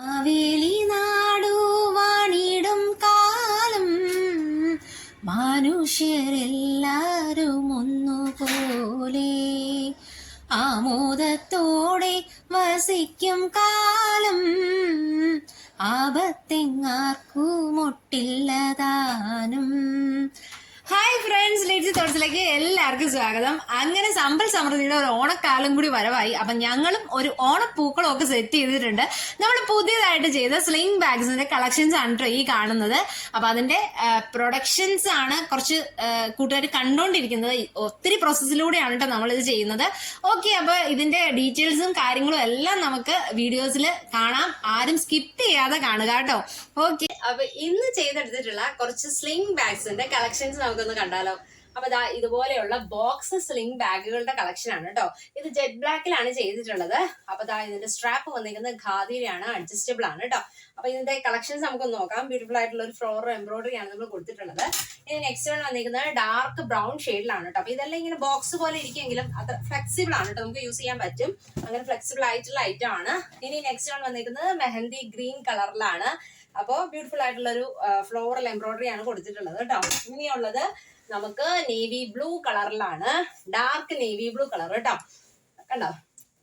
മാവേലി നാടു വാണിടും കാലം. മനുഷ്യരെല്ലാരും ഒന്നുപോലെ ആമോദത്തോടെ വസിക്കും കാലം. ആപത്തെങ്ങാർക്കുമൊട്ടില്ലതാനും. ഹായ് ഫ്രണ്ട്സ് ലേഡി തോട്ട്സിലേക്ക് എല്ലാവർക്കും സ്വാഗതം. അങ്ങനെ സമ്പൽ സമൃദ്ധിയുടെ ഒരു ഓണക്കാലം കൂടി വരവായി. അപ്പൊ ഞങ്ങളും ഒരു ഓണപ്പൂക്കളും ഒക്കെ സെറ്റ് ചെയ്തിട്ടുണ്ട്. നമ്മൾ പുതിയതായിട്ട് ചെയ്ത സ്ലിംഗ് ബാഗ്സിന്റെ കളക്ഷൻസ് ആണ് ഈ കാണുന്നത്. അപ്പൊ അതിന്റെ പ്രൊഡക്ഷൻസ് ആണ് കുറച്ച് കൂട്ടുകാർ കണ്ടുകൊണ്ടിരിക്കുന്നത് ഒത്തിരി പ്രോസസ്സിലൂടെയാണ് കേട്ടോ നമ്മൾ ഇത് ചെയ്യുന്നത്. ഓക്കെ അപ്പൊ ഇതിന്റെ ഡീറ്റെയിൽസും കാര്യങ്ങളും എല്ലാം നമുക്ക് വീഡിയോസിൽ കാണാം. ആരും സ്കിപ്പ് ചെയ്യാതെ കാണുക കേട്ടോ ഓക്കെ അപ്പൊ ഇന്ന് ചെയ്തെടുത്തിട്ടുള്ള കുറച്ച് സ്ലിംഗ് ബാഗ്സിന്റെ കളക്ഷൻസ് നമുക്കൊന്ന് കണ്ടാലോ? അപ്പൊ ഇതാ ഇതുപോലെയുള്ള ബോക്സ് സ്ലിംഗ് ബാഗുകളുടെ കളക്ഷൻ ആണ് കേട്ടോ ഇത് ജെറ്റ് ബ്ലാക്കിലാണ് ചെയ്തിട്ടുള്ളത്. അപ്പൊ ഇതാ ഇതിന്റെ സ്ട്രാപ്പ് വന്നിരിക്കുന്നത് ഖാദിയിലാണ് അഡ്ജസ്റ്റബിൾ ആണ് കേട്ടോ അപ്പൊ ഇതിന്റെ കളക്ഷൻസ് നമുക്ക് നോക്കാം. ബ്യൂട്ടിഫുൾ ആയിട്ടുള്ള ഒരു ഫ്ലോർ എംബ്രോയിഡറി ആണ് നമ്മൾ കൊടുത്തിട്ടുള്ളത്. ഇനി നെക്സ്റ്റ് വൺ വന്നിരിക്കുന്നത് ഡാർക്ക് ബ്രൗൺ ഷെയ്ഡിലാണ് കേട്ടോ അപ്പൊ ഇതെല്ലാം ഇങ്ങനെ ബോക്സ് പോലെ ഇരിക്കുമെങ്കിലും അത്ര ഫ്ലെക്സിബിൾ ആണ് കേട്ടോ നമുക്ക് യൂസ് ചെയ്യാൻ പറ്റും. അങ്ങനെ ഫ്ലെക്സിബിൾ ആയിട്ടുള്ള ഐറ്റം ആണ്. ഇനി നെക്സ്റ്റ് വൺ വന്നിരിക്കുന്നത് മെഹന്തി ഗ്രീൻ കളറിലാണ് അപ്പോൾ ബ്യൂട്ടിഫുൾ ആയിട്ടുള്ള ഒരു ഫ്ലോറൽ എംബ്രോയിഡറി ആണ് കൊടുത്തിട്ടുള്ളത് കേട്ടോ ഇനിയുള്ളത് നമുക്ക് നേവി ബ്ലൂ കളറിലാണ് ഡാർക്ക് നേവി ബ്ലൂ കളർ കേട്ടോ. കണ്ടോ?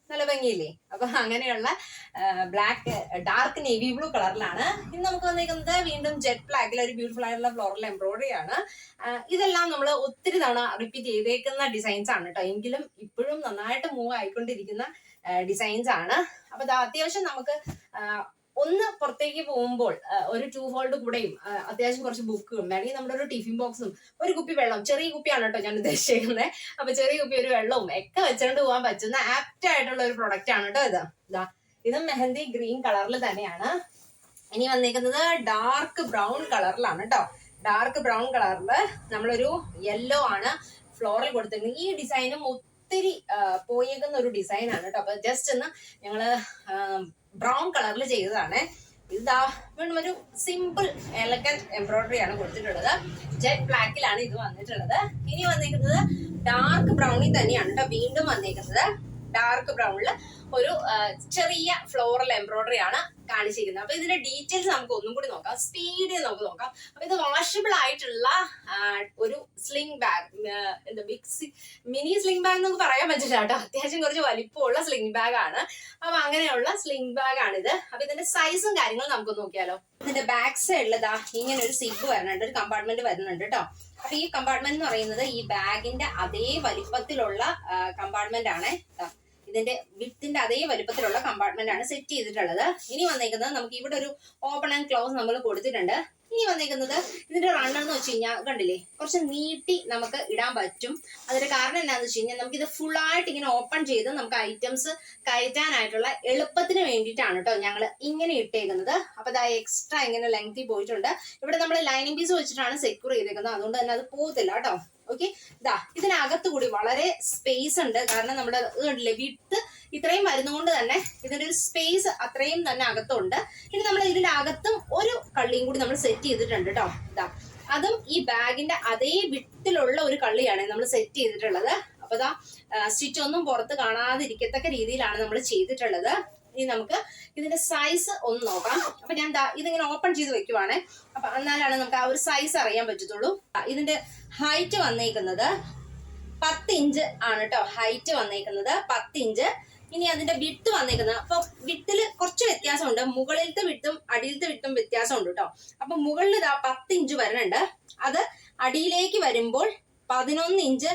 നല്ല ഭംഗിയില്ലേ? അപ്പൊ അങ്ങനെയുള്ള ബ്ലാക്ക് ഡാർക്ക് നേവി ബ്ലൂ കളറിലാണ് ഇന്ന് നമുക്ക് വന്നിരിക്കുന്നത് വീണ്ടും ജെറ്റ് ബ്ലാക്കിൽ ഒരു ബ്യൂട്ടിഫുൾ ആയിട്ടുള്ള ഫ്ലോറൽ എംബ്രോയിഡറി ആണ്. ഇതെല്ലാം നമ്മൾ ഒത്തിരി തവണ റിപ്പീറ്റ് ചെയ്തേക്കുന്ന ഡിസൈൻസ് ആണ് കേട്ടോ. എങ്കിലും ഇപ്പോഴും നന്നായിട്ട് മൂവ് ആയിക്കൊണ്ടിരിക്കുന്ന ഡിസൈൻസ് ആണ്. അപ്പൊ അത്യാവശ്യം നമുക്ക് ഒന്ന് പുറത്തേക്ക് പോകുമ്പോൾ ഒരു ടൂ ഹോൾഡ് കൂടെയും അത്യാവശ്യം കുറച്ച് ബുക്കും വേണമെങ്കിൽ നമ്മുടെ ഒരു ടിഫിൻ ബോക്സും ഒരു കുപ്പി വെള്ളം ചെറിയ കുപ്പിയാണ് കേട്ടോ ഞാൻ ഉദ്ദേശിക്കുന്നത് അപ്പൊ ചെറിയ കുപ്പി ഒരു വെള്ളവും ഒക്കെ വെച്ചുകൊണ്ട് പോകാൻ പറ്റുന്ന ആപ്റ്റ് ആയിട്ടുള്ള ഒരു പ്രൊഡക്റ്റ് ആണ് കേട്ടോ ഇത്. ഇതാ ഇത് മെഹന്തി ഗ്രീൻ കളറിൽ തന്നെയാണ്. ഇനി വന്നിരിക്കുന്നത് ഡാർക്ക് ബ്രൗൺ കളറിലാണ് കേട്ടോ. ഡാർക്ക് ബ്രൗൺ കളറിൽ നമ്മളൊരു യെല്ലോ ആണ് ഫ്ലോറിൽ കൊടുത്തിരിക്കുന്നത്. ഈ ഡിസൈനും ഒത്തിരി പോയേക്കുന്ന ഒരു ഡിസൈൻ ആണ് കേട്ടോ. അപ്പൊ ജസ്റ്റ് ഒന്ന് ഞങ്ങൾ ബ്രൗൺ കളറിൽ ചെയ്തതാണ്. ഇതാ ഒരു സിമ്പിൾ എലഗന്റ് എംബ്രോയിഡറി ആണ് കൊടുത്തിട്ടുള്ളത്. ജെറ്റ് ബ്ലാക്കിലാണ് ഇത് വന്നിട്ടുള്ളത്. ഇനി വന്നിരിക്കുന്നത് ഡാർക്ക് ബ്രൗണിൽ തന്നെയാണ് കേട്ടോ വീണ്ടും വന്നിരിക്കുന്നത്. ഡാർക്ക് ബ്രൗണിൽ ഒരു ചെറിയ ഫ്ലോറൽ എംബ്രോയിഡറി ആണ് കാണിച്ചിരിക്കുന്നത്. അപ്പൊ ഇതിന്റെ ഡീറ്റെയിൽസ് നമുക്ക് ഒന്നും കൂടി നോക്കാം. സ്പീഡ് നമുക്ക് നോക്കാം. അപ്പൊ ഇത് വാഷബിൾ ആയിട്ടുള്ള ഒരു സ്ലിംഗ് ബാഗ് എന്താ ബിഗ് മിനി സ്ലിംഗ് ബാഗ് നമുക്ക് പറയാൻ പറ്റില്ല കേട്ടോ. അത്യാവശ്യം കുറച്ച് വലിപ്പമുള്ള സ്ലിംഗ് ബാഗ് ആണ്. അപ്പൊ അങ്ങനെയുള്ള സ്ലിംഗ് ബാഗ് ആണിത് അപ്പൊ ഇതിന്റെ സൈസും കാര്യങ്ങളും നമുക്ക് നോക്കിയാലോ. ഇതിന്റെ ബാക്ക് സൈഡിൽ ദാ ഇങ്ങനെ ഒരു സിബ് വരുന്നുണ്ട് ഒരു കമ്പാർട്ട്മെന്റ് വരുന്നുണ്ട് കേട്ടോ. അപ്പൊ ഈ കമ്പാർട്ട്മെന്റ് എന്ന് പറയുന്നത് ഈ ബാഗിന്റെ അതേ വലിപ്പത്തിലുള്ള കമ്പാർട്ട്മെന്റ് ആണ്. ഇതിന്റെ വിത്തിന്റെ അതേ വലുപ്പത്തിലുള്ള കമ്പാർട്ട്മെന്റ് ആണ് സെറ്റ് ചെയ്തിട്ടുള്ളത്. ഇനി വന്നേക്കുന്നത് നമുക്ക് ഇവിടെ ഒരു ഓപ്പൺ ആൻഡ് ക്ലോസ് നമ്മൾ കൊടുത്തിട്ടുണ്ട്. ഇനി വന്നിരിക്കുന്നത് ഇതിന്റെ റണ്ണർ എന്ന് വെച്ച് കഴിഞ്ഞാൽ കണ്ടില്ലേ? കുറച്ച് നീട്ടി നമുക്ക് ഇടാൻ പറ്റും. അതിന്റെ കാരണം എന്താണെന്ന് വെച്ച് കഴിഞ്ഞാൽ നമുക്ക് ഇത് ഫുൾ ആയിട്ട് ഇങ്ങനെ ഓപ്പൺ ചെയ്ത് നമുക്ക് ഐറ്റംസ് കയറ്റാനായിട്ടുള്ള എളുപ്പത്തിന് വേണ്ടിയിട്ടാണ് കേട്ടോ ഞങ്ങൾ ഇങ്ങനെ ഇട്ടേക്കുന്നത്. അപ്പൊ ഇതാ എക്സ്ട്രാ ഇങ്ങനെ ലെങ്തി പോയിട്ടുണ്ട്. ഇവിടെ നമ്മൾ ലൈനിങ് പീസ് വെച്ചിട്ടാണ് സെക്യൂർ ചെയ്തേക്കുന്നത്. അതുകൊണ്ട് തന്നെ അത് പോകത്തില്ല കേട്ടോ ഓക്കെ ഇതാ ഇതിനകത്ത് കൂടി വളരെ സ്പേസ് ഉണ്ട്. കാരണം നമ്മുടെ കണ്ടില്ലേ വിട്ട് ഇത്രയും വരുന്നതുകൊണ്ട് തന്നെ ഇതിന്റെ ഒരു സ്പേസ് അത്രയും തന്നെ അകത്തുണ്ട്. ഇനി നമ്മൾ ഇതിന്റെ അകത്തും ഒരു കള്ളിയും കൂടി നമ്മൾ സെറ്റ് ചെയ്തിട്ടുണ്ട് കേട്ടോ ഇതാ. അതും ഈ ബാഗിന്റെ അതേ വിട്ടിലുള്ള ഒരു കള്ളിയാണ് നമ്മൾ സെറ്റ് ചെയ്തിട്ടുള്ളത്. അപ്പൊ ഇതാ സ്റ്റിച്ച് ഒന്നും പുറത്ത് കാണാതിരിക്കത്തക്ക രീതിയിലാണ് നമ്മൾ ചെയ്തിട്ടുള്ളത്. ഇനി നമുക്ക് ഇതിന്റെ സൈസ് ഒന്ന് നോക്കാം. അപ്പൊ ഞാൻ ഇതിങ്ങനെ ഓപ്പൺ ചെയ്ത് വെക്കുവാണ്. അപ്പൊ എന്നാലാണ് നമുക്ക് ആ ഒരു സൈസ് അറിയാൻ പറ്റത്തുള്ളൂ. ഇതിന്റെ ഹൈറ്റ് വന്നേക്കുന്നത് പത്ത് ഇഞ്ച് ആണ് കേട്ടോ ഹൈറ്റ് വന്നേക്കുന്നത് പത്ത് ഇഞ്ച് ഇനി അതിന്റെ വിട്ട് വന്നേക്കുന്നത്. അപ്പൊ വിട്ടിൽ കുറച്ച് വ്യത്യാസമുണ്ട്. മുകളിലത്തെ വിട്ടും അടിയിലത്തെ വിട്ടും വ്യത്യാസമുണ്ട് കേട്ടോ. അപ്പൊ മുകളിൽ ഇതാ പത്ത് ഇഞ്ച് വരുന്നുണ്ട് അത് അടിയിലേക്ക് വരുമ്പോൾ പതിനൊന്ന് ഇഞ്ച്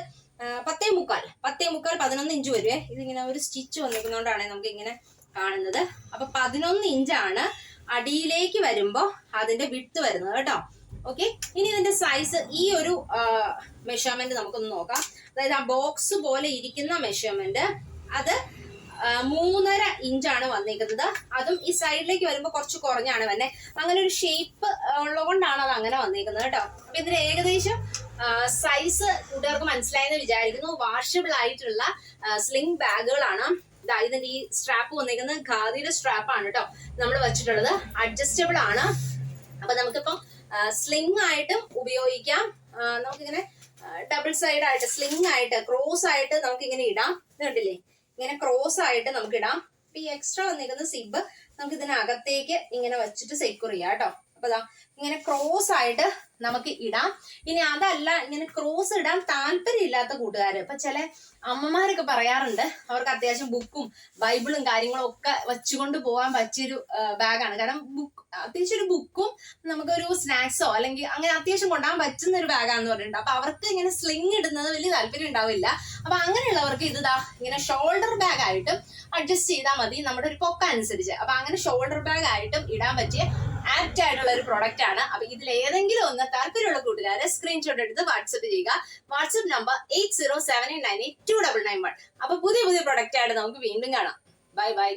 പത്തേ മുക്കാൽ. പത്തേ മുക്കാൽ പതിനൊന്ന് ഇഞ്ച് വരുവേ. ഇതിങ്ങനെ ഒരു സ്റ്റിച്ച് വന്നിരിക്കുന്നതുകൊണ്ടാണ് നമുക്ക് ഇങ്ങനെ കാണുന്നത്. അപ്പൊ പതിനൊന്ന് ഇഞ്ചാണ് അടിയിലേക്ക് വരുമ്പോ അതിന്റെ വിട്ട് വരുന്നത് കേട്ടോ. ഓക്കെ? ഇനി ഇതിന്റെ സൈസ് ഈ ഒരു മെഷർമെന്റ് നമുക്കൊന്ന് നോക്കാം. അതായത് ആ ബോക്സ് പോലെ ഇരിക്കുന്ന മെഷർമെന്റ് അത് മൂന്നര ഇഞ്ചാണ് വന്നിരിക്കുന്നത് അതും ഈ സൈഡിലേക്ക് വരുമ്പോൾ കുറച്ച് കുറഞ്ഞാണ് വന്നെ. അങ്ങനെ ഒരു ഷേപ്പ് ഉള്ളതുകൊണ്ടാണ് അത് അങ്ങനെ വന്നിരിക്കുന്നത് കേട്ടോ. അപ്പൊ ഇതിന് ഏകദേശം സൈസ് കൂട്ടുകാർക്ക് മനസ്സിലായെന്ന് വിചാരിക്കുന്നു. വാഷബിൾ ആയിട്ടുള്ള സ്ലിംഗ് ബാഗുകളാണ് ഇതിന്റെ ഈ സ്ട്രാപ്പ് വന്നിരിക്കുന്നത് ഖാദിയുടെ സ്ട്രാപ്പ് ആണ് കേട്ടോ. നമ്മൾ വെച്ചിട്ടുള്ളത്. അഡ്ജസ്റ്റബിൾ ആണ്. അപ്പൊ നമുക്കിപ്പം സ്ലിംഗ് ആയിട്ടും ഉപയോഗിക്കാം. നമുക്കിങ്ങനെ ഡബിൾ സൈഡ് ആയിട്ട് സ്ലിംഗ് ആയിട്ട് ക്രോസ് ആയിട്ട് നമുക്ക് ഇങ്ങനെ ഇടാം കണ്ടില്ലേ? ഇങ്ങനെ ക്രോസ് ആയിട്ട് നമുക്ക് ഇടാം. അപ്പൊ ഈ എക്സ്ട്രാ വന്നിരിക്കുന്ന സിബ് നമുക്ക് ഇതിനകത്തേക്ക് ഇങ്ങനെ വെച്ചിട്ട് സെക്യൂർ ചെയ്യാം കേട്ടോ. അപ്പൊ ഇങ്ങനെ ക്രോസ് ആയിട്ട് നമുക്ക് ഇടാം. ഇനി അതല്ല ഇങ്ങനെ ക്രോസ് ഇടാൻ താല്പര്യമില്ലാത്ത കൂട്ടുകാര്. ഇപ്പൊ ചില അമ്മമാരൊക്കെ പറയാറുണ്ട് അവർക്ക് അത്യാവശ്യം ബുക്കും ബൈബിളും കാര്യങ്ങളും ഒക്കെ വെച്ചുകൊണ്ട് പോകാൻ പറ്റിയൊരു ബാഗാണ് കാരണം ബുക്ക് അത്യാവശ്യം ഒരു ബുക്കും നമുക്കൊരു സ്നാക്സോ അല്ലെങ്കിൽ അങ്ങനെ അത്യാവശ്യം കൊണ്ടുപോകാൻ പറ്റുന്ന ഒരു ബാഗാണെന്ന് പറഞ്ഞിട്ടുണ്ട്. അപ്പൊ അവർക്ക് ഇങ്ങനെ സ്ലിങ് ഇടുന്നത് വലിയ താല്പര്യം ഉണ്ടാവില്ല. അപ്പൊ അങ്ങനെയുള്ളവർക്ക് ഇത് ദാ ഇങ്ങനെ ഷോൾഡർ ബാഗ് ആയിട്ടും അഡ്ജസ്റ്റ് ചെയ്താൽ മതി നമ്മുടെ ഒരു പൊക്ക അനുസരിച്ച്. അപ്പൊ അങ്ങനെ ഷോൾഡർ ബാഗ് ആയിട്ടും ഇടാൻ പറ്റിയ ആപ്റ്റ് ആയിട്ടുള്ള ഒരു പ്രൊഡക്റ്റ് ആണ്. അപ്പൊ ഇതിൽ ഏതെങ്കിലും ഒന്ന് താല്പര്യമുള്ള കൂട്ടുകാരെ സ്ക്രീൻഷോട്ട് എടുത്ത് വാട്സപ്പ് ചെയ്യുക. WhatsApp number eight zero seven eight nine eight two double nine one അപ്പൊ പുതിയ പുതിയ പ്രൊഡക്റ്റ് ആയിട്ട് നമുക്ക് വീണ്ടും കാണാം. Bye bye